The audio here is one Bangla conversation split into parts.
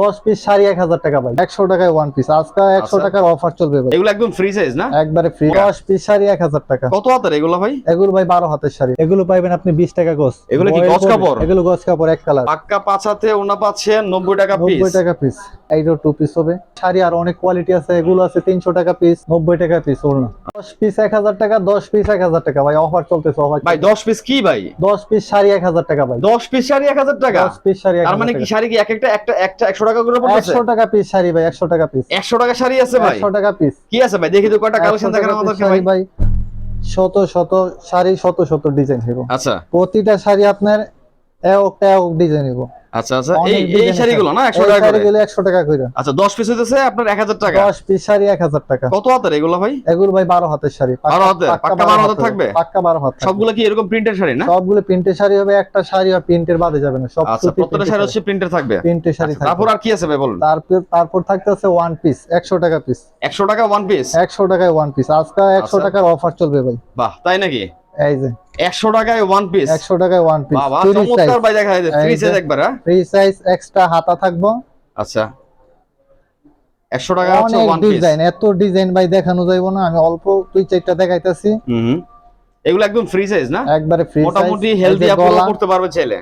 দশ পিস শাড়ি এক হাজার টাকা ভাই। একশো টাকায় ওয়ান পিস আজকে একশো আচ্ছা। টাকার অফার চলবে ভাই। এগুলো একদম ফ্রি সাইজ না? একবারে ফ্রি দশ পিস শাড়ি এক হাজার টাকা। কত হাতের এগুলো ভাই? এগুলো ভাই বারো হাতের শাড়ি। এগুলো পাইবেন আপনি বিশ টাকা গজ। এগুলো কি Boil কাপড়? এগুলো গজ কাপড় এক কালার। পাক্কা পাঁচ হাতে ওনা পাচ্ছেন নব্বই টাকা পিস নব্বই টাকা পিস এইটাও টু পিস হবে। শাড়ি আর অনেক কোয়ালিটি আছে। এগুলো আছে তিনশো টাকা পিস নব্বই টাকা পিস ওড়না। দশ পিস এক হাজার টাকা দশ পিস এক হাজার টাকা। ভাই অফার চলতেছে অফার ভাই দশ পিস কি ভাই? দশ পিস শাড়ি এক হাজার টাকা ভাই। দশ পিস শাড়ি এক হাজার টাকা? দশ পিস শাড়ি তার মানে কি শাড়ি কি এক একটা একটা একটা একশো টাকা করে একশো টাকা পিস শাড়ি ভাই একশো টাকা পিস একশো টাকা শাড়ি আছে ভাই। একশো টাকা পিস কি আছে ভাই? দেখি তো কয়টা কালেকশন দেখেন মতো ভাই। ভাই। শত শত শাড়ি শত শত ডিজাইন হইব। আচ্ছা। প্রতিটা শাড়ি আপনার এক এক ডিজাইন দিব আচ্ছা আচ্ছা এই এই শাড়িগুলো না একশো এই টাকা করে? শাড়িগুলো একশো টাকা করে। আচ্ছা দশ পিস হইতেছে আপনার এক হাজার টাকা। দশ পিস শাড়ি এক হাজার টাকা। কত হাতের এগুলো ভাই? এগুলো ভাই বারো হাতের শাড়ি। পাক্কা- বারো হাতের? পাক্কা বারো হাতের থাকবে? পাক্কা বারো হাত সবগুলো কি এরকম প্রিন্টের শাড়ি না? সবগুলো প্রিন্টের শাড়ি হবে একটা শাড়ি আর প্রিন্টের বাদে যাবে না সব আচ্ছা প্রত্যেকটা শাড়ি হচ্ছে প্রিন্টের থাকবে? প্রিন্টের শাড়ি আচ্ছা, তারপর আর কি আছে ভাই বলুন। তারপর তারপর থাকতেছে ওয়ান পিস একশো টাকা পিস একশো টাকা ওয়ান পিস একশো টাকায় ওয়ান পিস আজকে একশো আচ্ছা। টাকার অফার চলবে ভাই। বাহ তাই নাকি? এই যে। একশো টাকায় ওয়ান পিস একশো টাকায় ওয়ান পিস বাবা চমৎকার ভাই দেখা যায়। ফ্রি সাইজ একবার হ্যাঁ? ফ্রি সাইজ এক্সট্রা হাতা থাকব। আচ্ছা। একশো টাকা হচ্ছে ওয়ান পিস ডিজাইন এত ডিজাইন ভাই দেখানো যাইবো না। আমি অল্প দুই চারটা দেখাইতেছি। হুম। এগুলো একদম ফ্রি সাইজ না? একবারে ফ্রি মোটামুটি হেলদি আপনারা করতে পারবে চাইলে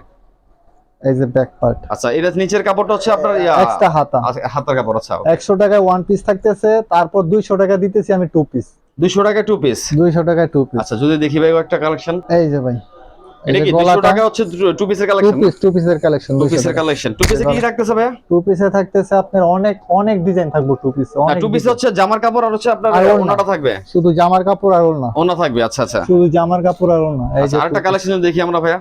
এই যে ব্যাক পার্ট আচ্ছা এটা নিচের কাপড়টা হচ্ছে আপনার এক্সট্রা হাতা। আচ্ছা, হাতের কাপড় আচ্ছা একশো টাকায় ওয়ান পিস থাকতেছে। তারপর দুইশো টাকা দিতেছি আমি টু পিস দুইশো টাকা টু পিস দুইশো টাকায় টু পিস আচ্ছা যদি দেখি ভাই একটা কালেকশন এই যে ভাই এটা কি দুইশো গলাটা টাকা হচ্ছে টু পিসের টু কালেকশন পিস টু পিসের কালেকশন টু পিসের কালেকশন টু পিসে কি থাকতেছে ভাই টু পিসে থাকতেছে আপনার অনেক অনেক ডিজাইন থাকবে টু পিসে অনেক টু পিসে হচ্ছে জামার কাপড় আর হচ্ছে আপনার ওনাটা থাকবে? শুধু জামার কাপড় আর ওড়না। ওনা থাকবে আচ্ছা আচ্ছা। শুধু জামার কাপড় আর ওড়না। এই আচ্ছা যে আরেকটা কালেকশন দেখি আমরা ভাইয়া।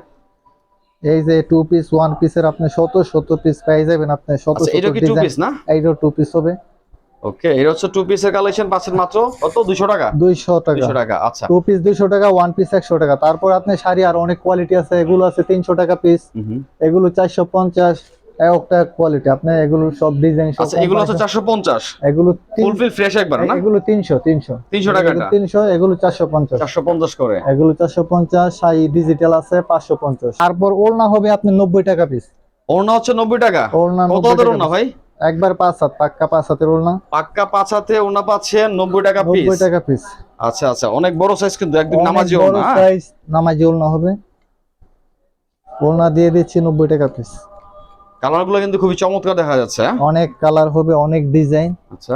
এই যে টু পিস ওয়ান পিসের আপনি শত শত পিস পেয়ে যাবেন আপনি শত আচ্ছা শত এটা কি টু পিস না? এইটাও টু পিস হবে। ওকে এটা হচ্ছে টু পিসের কালেকশন পাচ্ছেন মাত্র কত? দুশো টাকা? দুইশো টাকা। দুশো টাকা আচ্ছা। টু পিস দুইশো টাকা ওয়ান পিস একশো টাকা। তারপর আপনি শাড়ি আর অনেক কোয়ালিটি আছে এগুলো আছে তিনশো টাকা পিস এগুলো চারশো পঞ্চাশ একটা কোয়ালিটি আপনি এগুলো সব ডিজাইন সব আচ্ছা এগুলো হচ্ছে চারশো পঞ্চাশ? এগুলো ফুলফিল ফ্রেশ একবার না? এগুলো তিনশো তিনশো। 300 টাকা এটা? তিনশো এগুলো চারশো পঞ্চাশ। চারশো পঞ্চাশ করে। এগুলো চারশো পঞ্চাশ শাড়ি ডিজিটাল আছে পাঁচশো পঞ্চাশ। তারপর ওড়না হবে আপনি নব্বই টাকা পিস ওড়না হচ্ছে নব্বই টাকা? ওড়না কত 90 ওড়না ভাই? একবার পাঁচ হাত পাক্কা পাঁচ হাতের ওড়না। পাক্কা পাঁচ হাতে ওড়না পাচ্ছে নব্বই টাকা পিস নব্বই টাকা পিস আচ্ছা আচ্ছা অনেক বড় সাইজ কিন্তু একদম নামাজি অনেক বড় ওড়না হ্যাঁ? নামাজি ওড়না হবে। ওড়না দিয়ে দিচ্ছি নব্বই টাকা পিস কালারগুলো কিন্তু খুবই চমৎকার দেখা যাচ্ছে হ্যাঁ? অনেক কালার হবে অনেক ডিজাইন আচ্ছা।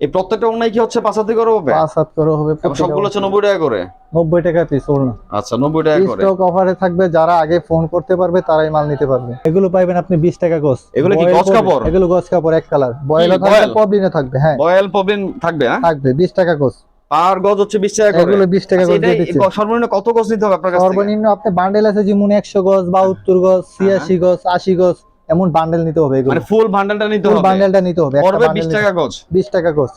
এই প্রত্যেকটা ওড়নাই কি হচ্ছে পাঁচ হাতে করে হবে? পাঁচ হাত করে হবে সবগুলো হচ্ছে নব্বই টাকা করে? নব্বই টাকা পিস ওড়না। আচ্ছা নব্বই টাকা করে। স্টক অফারে থাকবে যারা আগে ফোন করতে পারবে তারাই মাল নিতে পারবে। এগুলো পাইবেন আপনি বিশ টাকা গজ। এগুলো কি গজ কাপড়? এগুলো গজ কাপড় এক কালার বয়েলও কি, থাকবে? পবলিনও থাকবে হ্যাঁ। বয়েল প্রবলেম থাকবে হ্যাঁ? থাকবে বিশ টাকা গজ। আর গজ হচ্ছে বিশ টাকা করে। এগুলো বিশ টাকা আচ্ছা, গজ এটা দিয়ে দিচ্ছে। সর্বনিম্ন কত গজ নিতে হবে আপনার কাছ সর্বনিম্ন আপনি বান্ডেল আছে যেমন একশো গজ বাহাত্তর গজ ছিয়াশি গজ আশি গজ এমন বান্ডেল নিতে হবে এগুলো। মানে ফুল বান্ডেলটা নিতে হবে? বান্ডেলটা নিতে হবে একটা পড়বে বান্ডেল বিশ টাকা গজ বিশ টাকা গজ